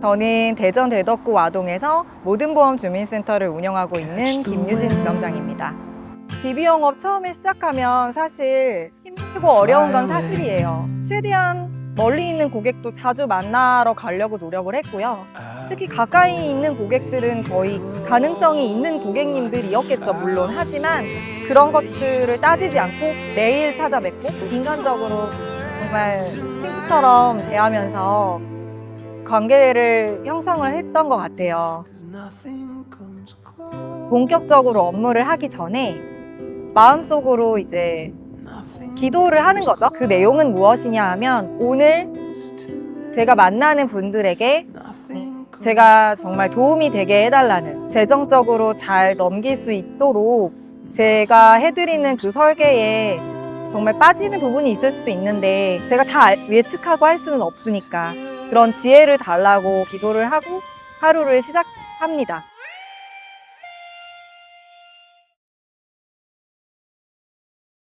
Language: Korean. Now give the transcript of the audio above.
저는 대전 대덕구 와동에서 모든 보험 주민센터를 운영하고 있는 김유진 지점장입니다. DB 영업 처음에 시작하면 사실 힘들고 어려운 건 사실이에요. 최대한 멀리 있는 고객도 자주 만나러 가려고 노력을 했고요. 특히 가까이 있는 고객들은 거의 가능성이 있는 고객님들이었겠죠, 물론. 하지만 그런 것들을 따지지 않고 매일 찾아뵙고 인간적으로 정말 친구처럼 대하면서 관계를 형성을 했던 것 같아요. 본격적으로 업무를 하기 전에 마음속으로 이제 기도를 하는 거죠. 그 내용은 무엇이냐 하면 오늘 제가 만나는 분들에게 제가 정말 도움이 되게 해달라는 재정적으로 잘 넘길 수 있도록 제가 해드리는 그 설계에 정말 빠지는 부분이 있을 수도 있는데 제가 다 알- 예측하고 할 수는 없으니까 그런 지혜를 달라고 기도를 하고 하루를 시작합니다.